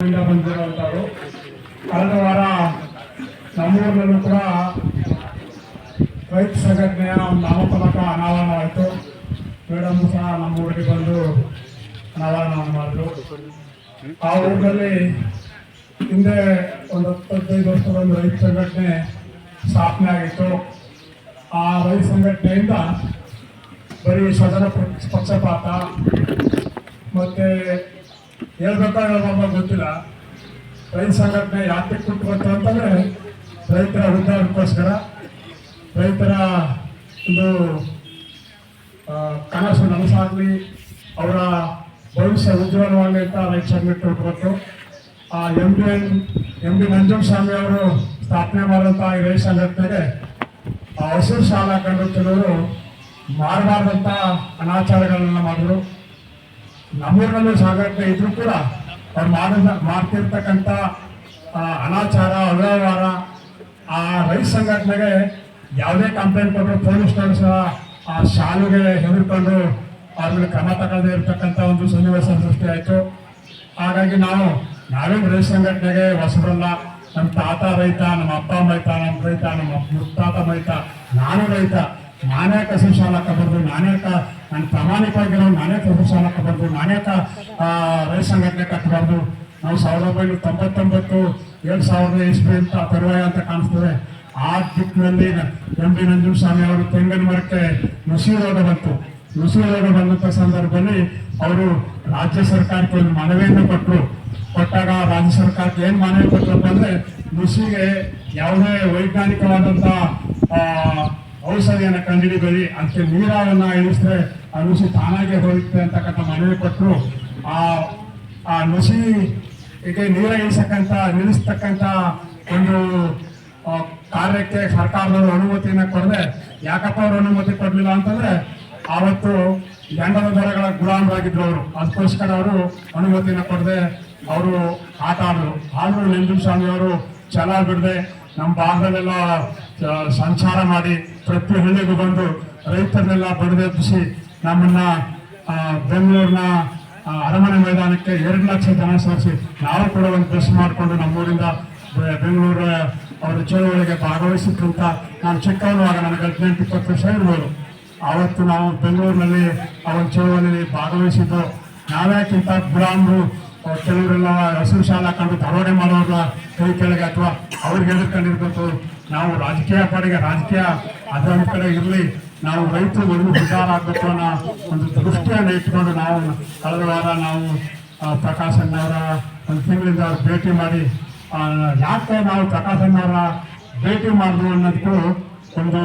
ಬಂದಿರುವಂಥವ್ರು ಕಳೆದ ವಾರ ನಮ್ಮೂರಿನಲ್ಲೂ ಕೂಡ ರೈತ ಸಂಘಟನೆಯ ಒಂದು ನಾಮಫಲಕ ಅನಾವರಣವಾಯಿತು. ಮೇಡಮ್ ಸಹ ನಮ್ಮ ಊರಿಗೆ ಬಂದು ಅನಾವರಣವನ್ನು ಮಾಡಿದ್ರು. ಆ ಊರಿನಲ್ಲಿ ಹಿಂದೆ ಒಂದು ಹತ್ತೈದು ವರ್ಷದ ಒಂದು ರೈತ ಸಂಘಟನೆ ಸ್ಥಾಪನೆ ಆಗಿತ್ತು. ಆ ರೈತ ಸಂಘಟನೆಯಿಂದ ಬರೀ ಸದನ ಪಕ್ಷ- ಪಕ್ಷಪಾತ ಮತ್ತೆ ಹೇಳ್ಬೇಕಾ ಹೇಳ್ಬಾರ್ದು ಗೊತ್ತಿಲ್ಲ. ರೈತ ಸಂಘಟನೆ ಯಾಕೆ ಕೊಟ್ಟು ಅಂತಂದ್ರೆ, ರೈತರ ಉದ್ಧಾರಕ್ಕೋಸ್ಕರ ರೈತರ ಒಂದು ಕನಸು ನನಸಾಗಲಿ, ಅವರ ಭವಿಷ್ಯ ಉಜ್ವಲವಾಗಲಿ ಅಂತ ರೈತ ಸಂಘಟನೆ ಕೊಟ್ಟು ಆ M B N, M B Nanjuswamy ಅವರು ಸ್ಥಾಪನೆ ಮಾಡಿದಂಥ ಈ ರೈತ ಸಂಘಟನೆಗೆ, ಆ ಹಸಿರು ಶಾಲಾ ಕಂಡು ಮಾಡಬಾರ್ದಂತ ಅನಾಚಾರಗಳನ್ನ ಮಾಡಿದ್ರು. ನಮ್ಮೂರಿನಲ್ಲೂ ಸಾಗಾಟ ಇದ್ರು ಕೂಡ ಅವ್ರು ಮಾಡ ಮಾಡ್ತಿರ್ತಕ್ಕಂಥ ಅನಾಚಾರ, ಅವ್ಯವಹಾರ, ಆ ರೈತ ಸಂಘಟನೆಗೆ ಯಾವುದೇ ಕಂಪ್ಲೇಂಟ್ ಕೊಟ್ಟರು ಪೊಲೀಸ್ನವರು ಸಹ ಆ ಶಾಲೆಗೆ ಹೆದರ್ಕೊಂಡು ಮೇಲೆ ಕ್ರಮ ತಗೊಳ್ಳದೇ ಇರ್ತಕ್ಕಂಥ ಒಂದು ಸನ್ನಿವೇಶ ಸೃಷ್ಟಿಯಾಯಿತು. ಹಾಗಾಗಿ ನಾವು, ನಾವೇನು ರೈತ ಸಂಘಟನೆಗೆ ಹೊಸಬರಲ್ಲ. ನಮ್ಮ ತಾತ ರೈತ, ನಮ್ಮ ಅಪ್ಪ ರೈತ ನಮ್ಮ ರೈತ, ನಮ್ಮ ಮುತ್ತಾತ ರೈತ ನಾನು ರೈತ. ನಾನೇ ಕಸಿ ಶಾಲಕ ಬಂದು ನಾನೇ ಕ ನಾನು ಪ್ರಾಮಾಣಿಕವಾಗಿರೋ ನಾನೇ ಕಸು ಶಾಲಕ ಬಂದು ನಾನೇ ಕ ಆ, ರೈತ ಸಂಘಟನೆ ಕಟ್ಟಬಾರ್ದು ನಾವು ಸಾವಿರದ ಒಂಬೈನೂರ ತೊಂಬತ್ತೊಂಬತ್ತು ಎರಡು ಸಾವಿರದ ಇಸ್ವಿ ಅಂತ ತರುವಾಯ ಅಂತ ಕಾಣಿಸ್ತದೆ. ಆ ದಿಕ್ಕಿನಲ್ಲಿ ಎಂ ಡಿ ನಂಜುಸ್ವಾಮಿ ಅವರು ತೆಂಗಿನ ಮರಕ್ಕೆ ನುಸಿ ರೋಗ ಬಂತು. ನುಸಿ ರೋಗ ಬಂದಂಥ ಸಂದರ್ಭದಲ್ಲಿ ಅವರು ರಾಜ್ಯ ಸರ್ಕಾರಕ್ಕೆ ಒಂದು ಮನವಿಯನ್ನು ಕೊಟ್ಟರು ಕೊಟ್ಟಾಗ ರಾಜ್ಯ ಸರ್ಕಾರಕ್ಕೆ ಏನು ಮನವಿ ಕೊಟ್ಟರಪ್ಪ ಅಂದರೆ ನುಸಿಗೆ ಯಾವುದೇ ವೈಜ್ಞಾನಿಕವಾದಂಥ ಔಷಧಿಯನ್ನು ಕಂಡುಹಿಡಿಬೇಡಿ ಅದಕ್ಕೆ ನೀರನ್ನು ಇಳಿಸಿದ್ರೆ ಆ ನುಸಿ ತಾನಾಗೆ ಹೋಗುತ್ತೆ ಅಂತಕ್ಕಂಥ ಮನವಿ ಕೊಟ್ಟರು. ಆ ಆ ನುಸಿ ಇದೆ ನೀರ ಇಳಿಸಕ್ಕಂತ ನಿಲ್ಲಿಸ್ತಕ್ಕಂಥ ಒಂದು ಕಾರ್ಯಕ್ಕೆ ಸರ್ಕಾರದವರು ಅನುಮತಿಯನ್ನು ಕೊಡದೆ. ಯಾಕಪ್ಪ ಅವರು ಅನುಮತಿ ಕೊಡಲಿಲ್ಲ ಅಂತಂದ್ರೆ ಆವತ್ತು ಗಂಡದ ದೊರೆಗಳ ಗುಲಾಮರಾಗಿದ್ರು ಅವರು. ಅದಕ್ಕೋಸ್ಕರ ಅವರು ಅನುಮತಿಯನ್ನು ಕೊಡದೆ ಅವರು ಆಟ ಆಡಿದ್ರು ಆದರೂ ನಂಜುಸ್ವಾಮಿ ಅವರು ಚೆನ್ನಾಗಿ ಬಿಡದೆ. ನಮ್ಮ ಭಾಗದಲ್ಲೆಲ್ಲ ಸಂಚಾರ ಮಾಡಿ ಪ್ರತಿ ಹಳ್ಳಿಗೂ ಬಂದು ರೈತರನ್ನೆಲ್ಲ ಬಡದೆಬ್ಬಿಸಿ ನಮ್ಮನ್ನ ಬೆಂಗಳೂರಿನ ಅರಮನೆ ಮೈದಾನಕ್ಕೆ ಎರಡು ಲಕ್ಷ ಜನ ಸೇರಿಸಿ ನಾವು ಕೂಡ ಒಂದು ಬಸ್ ಮಾಡಿಕೊಂಡು ನಮ್ಮೂರಿಂದ ಬೆಂಗಳೂರು, ಅವರ ಚಳವಳಿಗೆ ಭಾಗವಹಿಸಿತ್ತು ಅಂತ ನಾನು ಚಿಕ್ಕವನುವಾಗ ನನಗೆ ಹದಿನೆಂಟು, ಇಪ್ಪತ್ತು ವರ್ಷ ಇರ್ಬೋದು. ಆವತ್ತು ನಾವು ಬೆಂಗಳೂರಿನಲ್ಲಿ ಅವರ ಚಳವಳಿಯಲ್ಲಿ ಭಾಗವಹಿಸಿದ್ದು. ನಾವ್ಯಾಕಿಂತ ಬ್ರಾಹ್ಮರು ಕೆಲವರೆಲ್ಲ ಹೆಸರು ಶಾಲಾ ಕಂಡು ದರೋಡೆ ಮಾಡೋರ ಕೈ ಕೆಳಗೆ ಅಥವಾ ಅವ್ರಿಗೆ ಹೆದರ್ಕೊಂಡಿರ್ಬೇಕು ನಾವು ರಾಜಕೀಯ ಪಾಡಿಗೆ ರಾಜಕೀಯ ಅದೊಂದು ಕಡೆ ಇರಲಿ, ನಾವು ರೈತರು ಒಂದು ಉದ್ದಾರ ಆಗಬೇಕು ಅನ್ನೋ ಒಂದು ದೃಷ್ಟಿಯನ್ನು ಇಟ್ಕೊಂಡು ನಾವು ಕಳೆದ ವಾರ ನಾವು ಪ್ರಕಾಶ್ ಅಣ್ಣವರ ಒಂದು ತಿಂಗಳಿಂದ ಭೇಟಿ ಮಾಡಿ ಯಾಕೆ ನಾವು ಪ್ರಕಾಶ್ ಭೇಟಿ ಮಾಡಿದ್ರು ಅನ್ನೋದಕ್ಕೂ ಒಂದು